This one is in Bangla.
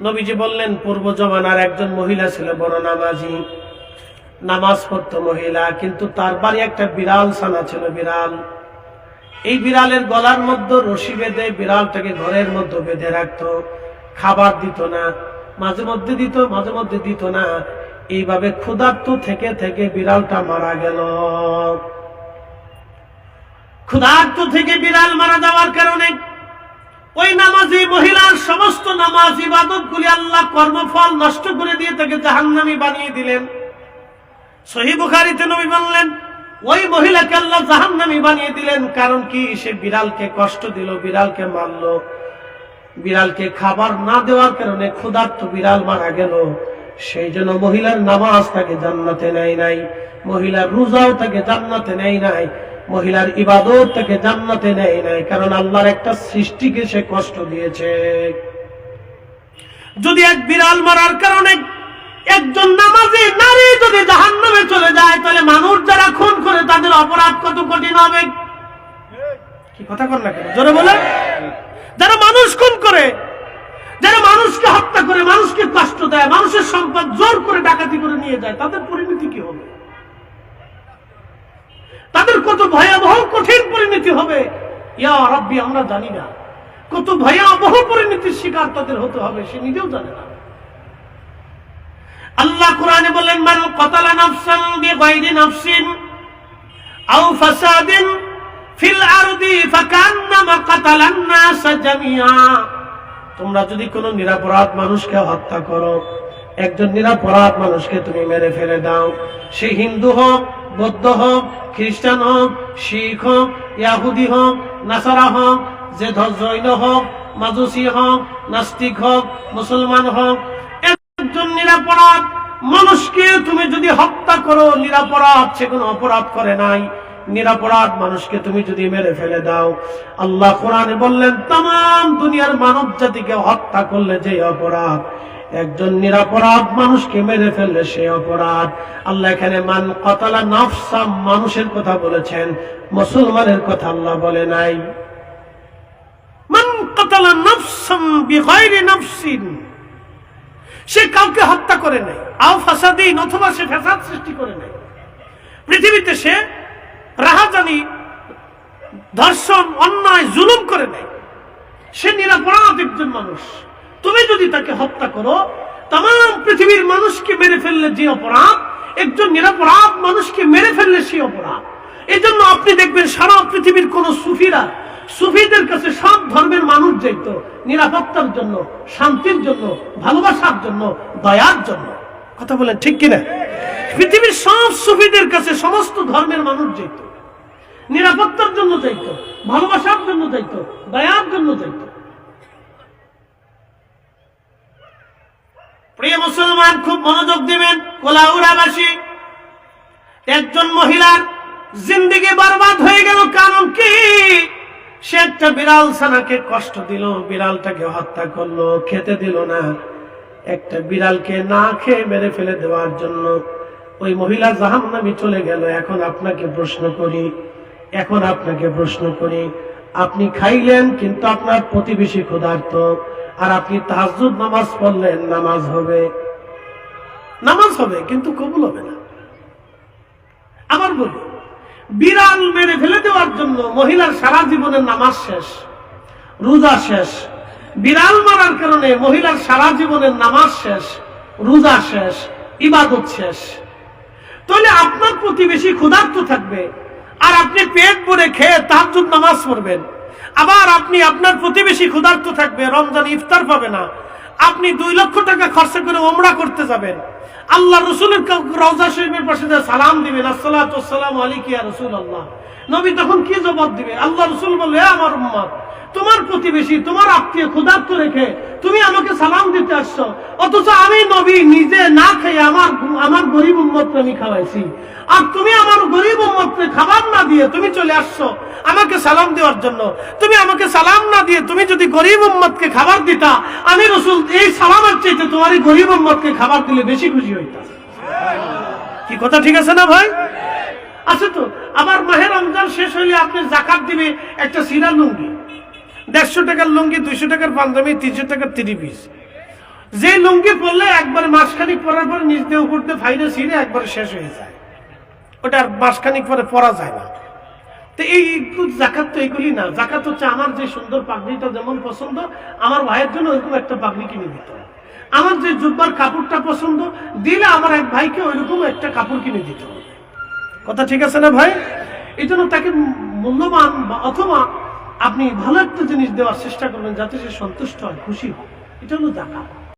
নবীজি বললেন, পূর্ব জমানার একজন মহিলা ছিল বড় নামাজি। নামাজ পড়তো মহিলা, কিন্তু তার বাড়ি একটা বিড়াল ছানা ছিল বিড়াল। এই বিড়ালের গলার মধ্যে রশি বেঁধে বিড়ালটাকে ঘরের মধ্যে বেঁধে রাখতো। খাবার দিত না, মাঝে মধ্যে দিত, মাঝে মধ্যে দিত না। এইভাবে ক্ষুধার্ত থেকে থেকে বিড়ালটা মারা গেল। ক্ষুধার্ত থেকে বিড়াল মারা যাওয়ার কারণে ওই নামাজি মহিলার সমস্ত নামাজ ইবাদত গুলি আল্লাহ কর্মফল নষ্ট করে দিয়ে তাকে জাহান্নামি বানিয়ে দিলেন। সহি বুখারিতে নবী বললেন, ওই মহিলাকে আল্লাহ জাহান্নামি বানিয়ে দিলেন কারণ কি? সে বিড়ালকে কষ্ট দিল, বিড়ালকে মারলো। বিড়ালকে খাবার না দেওয়ার কারণে ক্ষুধার্ত বিড়াল মারা গেল। সেই জন্য মহিলার নামাজ তাকে জান্নাতে নেয় নাই, মহিলার রোজাও তাকে জান্নাতে নেয় নাই। মহিলার ইবাদত তাকে জান্নাতে নেয় নাই, কারণ আল্লাহর একটা সৃষ্টিকে সে কষ্ট দিয়েছে। যদি এক বিড়াল মারার কারণে একজন নামাজি নারী যদি জাহান নামে চলে যায়, তাহলে মানুষ যারা খুন করে তাদের অপরাধ কত কঠিন হবে? কি কথা কর না কেন? জোরে বলে যারা মানুষ খুন করে, যারা মানুষকে হত্যা করে, মানুষকে কষ্ট দেয়, মানুষের সম্পদ জোর করে ডাকাতি করে নিয়ে যায়, তাদের পরিণতি কি হবে? তাদের কত ভয়াবহ, কঠিন পরিণতি হবে? ইয়া রব্বি, আমরা জানি না। কত ভয়াবহ পরিণতির শিকার তাদের হতে হবে, সে নিজেও জানে না। আল্লাহ কোরআনে বলেন মান কতালা নাফসান বিগাইরি নাফসিন আও ফাসাদিন ফিল আরদি ফাকান্নামা কাতালান নাস জামিয়া। তোমরা যদি কোনো নিরাপরাধ মানুষকে হত্যা করো, একজন নিরাপরাধ মানুষকে তুমি মেরে ফেলে দাও। সে হিন্দু হোক বৌদ্ধ হোক খ্রিস্টান হোক শিখ হোক ইয়াহুদি হোক নাসারা হোক যে জৈন হোক মাজুসি হোক নাস্তিক হোক মুসলমান হোক একজন নিরাপরাধ মানুষকে তুমি যদি হত্যা করো, নিরাপরাধ, সে কোনো অপরাধ করে নাই। নিরাপরাধ মানুষকে তুমি যদি মেরে ফেলে দাও। আল্লাহ কোরআনে বললেন তাম দুনিয়ার মানব জাতিকে হত্যা করলে যে অপরাধ। একজন নিরাপরাধ মানুষকে মেরে ফেললে সে অপরাধ। আল্লাহ এখানে মান কতালা নফসাম মানুষের কথা বলেছেন, মুসলমানের কথা আল্লাহ বলে নাই। মান কতালা নফসাম বিগাইরি নফসিন, সে কাউকে হত্যা করে নাই, আও ফাসাদিন, অথবা সে ফ্যাসাদ সৃষ্টি করে নাই। পৃথিবীতে সে রাহাজানি, ধর্ষণ, অন্যায়, জুলুম করে নাই। সে নিরাপরাধ একজন মানুষ। তুমি যদি তাকে হত্যা করো, তাম পৃথিবীর মানুষকে মেরে ফেললে যে অপরাধ, একজন নিরাপরাধ মানুষকে মেরে ফেললে সে অপরাধ। এই জন্য আপনি দেখবেন সারা পৃথিবীর কোন সুফিরা, সুফিদের কাছে সব ধর্মের মানুষ যেত নিরাপত্তার জন্য, শান্তির জন্য, ভালোবাসার জন্য, দয়ার জন্য। কথা বলেন ঠিক কিনা? পৃথিবীর সব সুফিদের কাছে সমস্ত ধর্মের মানুষ যেত নিরাপত্তার জন্য যাইত, ভালোবাসার জন্য যাইত, দয়ার জন্য যাইত। প্রিয় মুসলমান, খুব মনোযোগ দিবেন কোলাউড়াবাসী। একজন মহিলার জিন্দিগি বরবাদ হয়ে গেল, কারণ কি? সে একটা বিড়াল ছানাকে কষ্ট দিল, বিড়ালটাকে হত্যা করল, খেতে দিল না। একটা বিড়ালকে না খেয়ে মেরে ফেলে দেওয়ার জন্য ওই মহিলা জাহান্নামে চলে গেল। এখন আপনাকে প্রশ্ন করি, এখন আপনাকে প্রশ্ন করি, আপনি খাইলেন, কিন্তু আপনার প্রতিবেশী ক্ষুধার্ত। আর আপনি তাহাজুদ নামাজ পড়লেন নামাজ হবে। নামাজ হবে, কিন্তু কবুল হবে না। আবার বলি, বিড়াল মেরে ফেলে দেওয়ার জন্য মহিলার সারা জীবনের নামাজ শেষ, রোজা শেষ। বিড়াল মারার কারণে মহিলার সারা জীবনের নামাজ শেষ, রোজা শেষ, ইবাদত শেষ। তাহলে আপনার প্রতিবেশী ক্ষুধার্ত থাকবে, আর আপনি পেট ভরে খেয়ে তাহাজুদ নামাজ পড়বেন। আবার আপনি আপনার প্রতিবেশী ক্ষুধার্ত থাকবে, রমজান ইফতার পাবে না। আপনি দুই লক্ষ টাকা খরচা করে ওমরা করতে যাবেন। আল্লাহ রসুলের রওজা শরীফের পাশে সালাম দিবেন আসসালাম আলিকিয়া রসুল আল্লাহ নবী তখন কি জবাব দিবে আল্লাহ রসুল বললে আমার উম্মত তোমার প্রতিবেশী, তোমার আত্মীয় ক্ষুধার্ত রেখে তুমি আমাকে সালাম দিতে আসছো। অথচ আমি নবী, নিজে না খেয়ে আমার আমার গরিব উম্মতকে আমি খাওয়াইছি। আর তুমি আমার গরিব উম্মতকে খাবার না দিয়ে তুমি চলে আসছো। আমাকে সালাম দেওয়ার জন্য। তুমি আমাকে সালাম না দিয়ে তুমি যদি গরিব উম্মতকে খাবার দিতা, আমি রসুল এই সালামের চাইতে তোমার গরিব উম্মতকে খাবার দিলে বেশি খুশি হইতাম। কি কথা ঠিক আছে না ভাই? আছে তো? আবার মাহের রমজান শেষ হইলে আপনি জাকাত দিবে একটা সিরা লুঙ্গি। দেড়শো টাকার লুঙ্গি, দুইশো টাকার পাঞ্জাবি, তিনশো টাকার তিরি পিস। যে লুঙ্গি পরলে একবার মাসখানিক পরার পর দিয়ে উপর দিয়ে ফাইলে ছিঁড়ে একবার শেষ হয়ে যায়। ওটা আর মাসখানিক পরে পরা যায় না। তো এই একটু জাকাত তো এগুলি না। জাকাত হচ্ছে আমার যে সুন্দর পাগড়িটা যেমন পছন্দ, আমার ভাইয়ের জন্য ওইরকম একটা পাগড়ি কিনে দিত আমার যে জুব্বার কাপড়টা পছন্দ, দিলে আমার এক ভাইকে ওইরকম একটা কাপড় কিনে দিত কথা ঠিক আছে না ভাই? এই জন্য তাকে মূল্যবান বা অথবা আপনি ভালো একটা জিনিস দেওয়ার চেষ্টা করবেন যাতে সে সন্তুষ্ট হয়, খুশি হয়। এটা হলো জাকাত